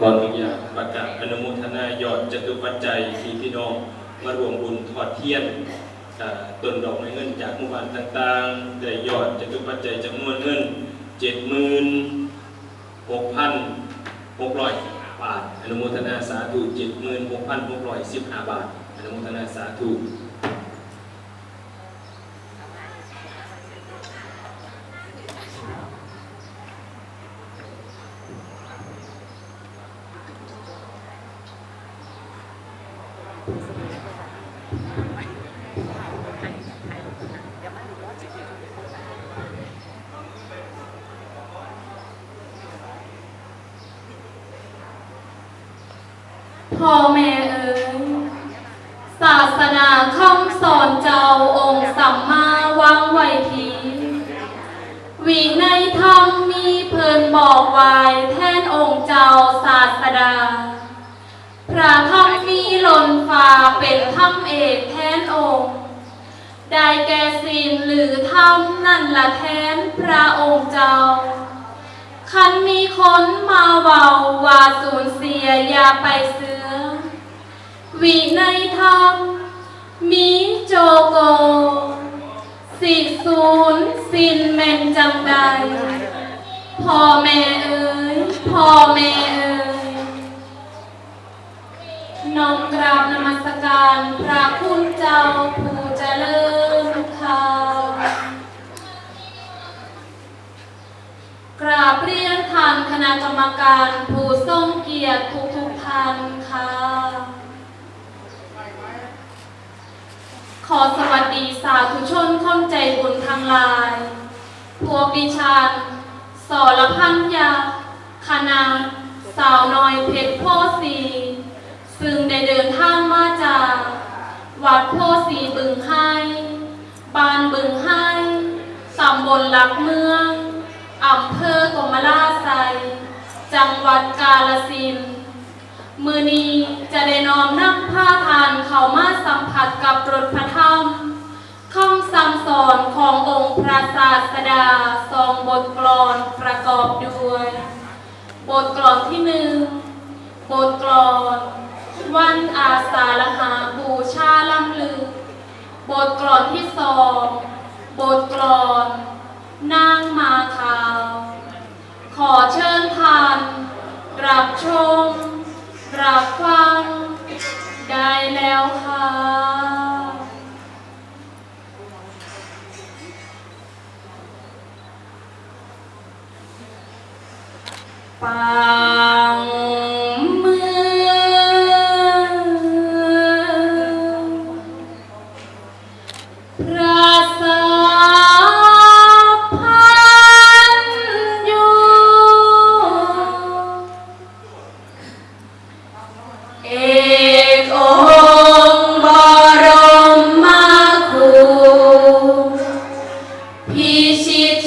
ขออนุญาตประกาศอนุโมทนายอดจตุปัจจัยที่พี่น้องมารวมบุญทอดเทียนต้นดอกไม้เงินจากหมู่บ้านต่างๆได้ยอดจตุปัจจัยจำนวนเงินเจ็ดหมื่นหกพันหกร้อยบาท อนุโมทนาสาธุเจ็ดหมื่นหกพันหกร้อยสิบห้าบาท อนุโมทนาสาธุ พ่อแม่เอ๋ยศาสนาคำสอนเจ้าองค์สัมมาวางไว้ทีวิในธรรมมีเพิ่นบอกไว้แทนองค์เจ้าศาสดา พระธรรมมีหล่นฟ้าเป็นธรรมเอกแทนองค์ ได้แก่ศีลหรือธรรมนั่นละแทนพระองค์เจ้าคันมีคนมาเว้าว่าสูญเสียอย่าไปเสือ วิในยธรรมมีโจโก สิศูนย์สินแมนจังใดพ่อแม่เอ๋ยพ่อแม่เอ๋ยน้อมกราบนมัสการพระคุณเจ้าผู้เจริญข่าวกราบเรียนท่านคณะกรรมการผู้ทรงเกียรติทุกทุกท่านค่ะ ขอสวัสดีสาธุชนคนใจบุญทางลายพวกดิฉันสรพันยาคณะสาวน้อยเพชรโพสีซึ่งได้เดินทางมาจาก วัดโพสีบึงไห้บ้านบึงไห้ตำบลหลักเมืองอำเภอกมลาไซจังหวัดกาลสินธุ์ มือนี้จะได้นอมนำผ้าทานเขามาสัมผัสกับรถพระธรรมคำสั่งสอนขององค์พระศาสดาสองบทกลอนประกอบด้วย บทกลอนที่หนึ่งบทกลอน วันอาสาฬหาบูชาลำลึกบทกลอนที่สองบทกลอน นางมาขาว ขอเชิญทานรับชม รับฟังได้แล้วค่ะปัง พิชิต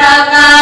টাকা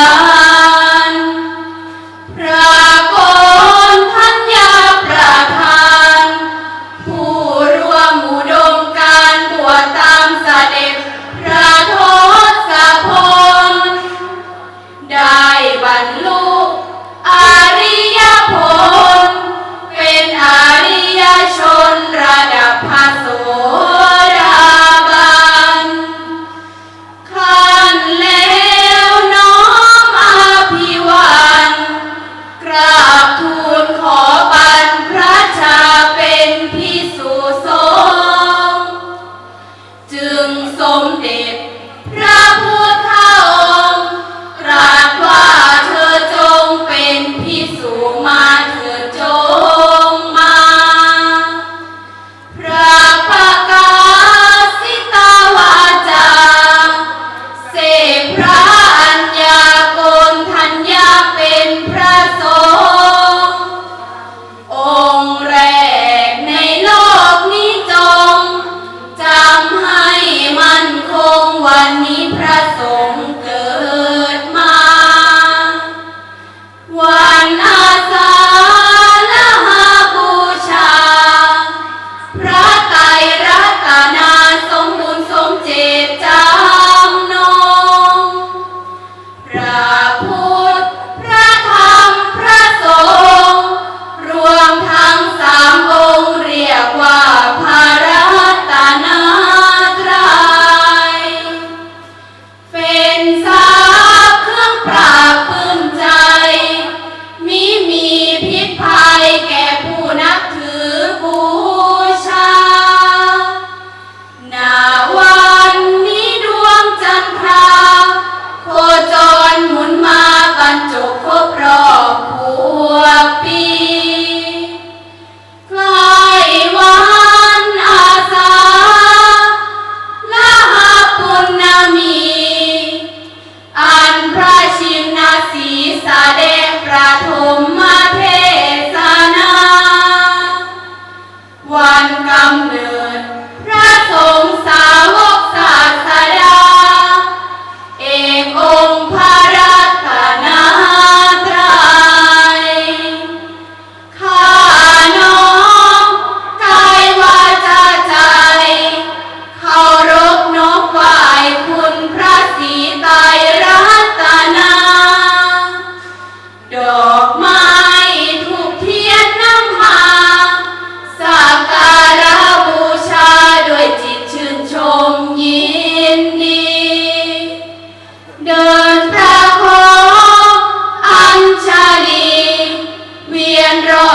เวี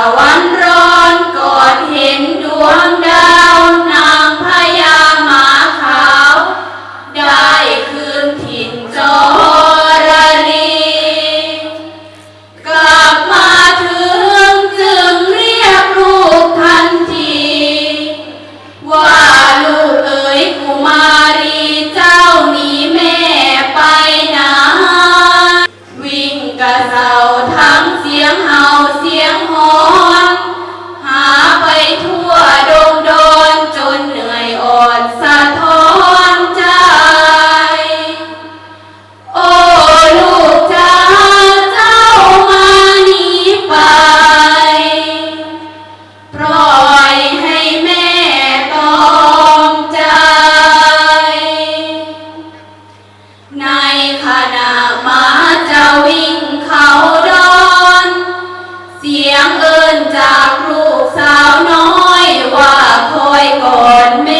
ต ขนามาจะวิ่งเขาดอนเสียงเอิญจากลูกสาวน้อยว่าคอยก่อนแม่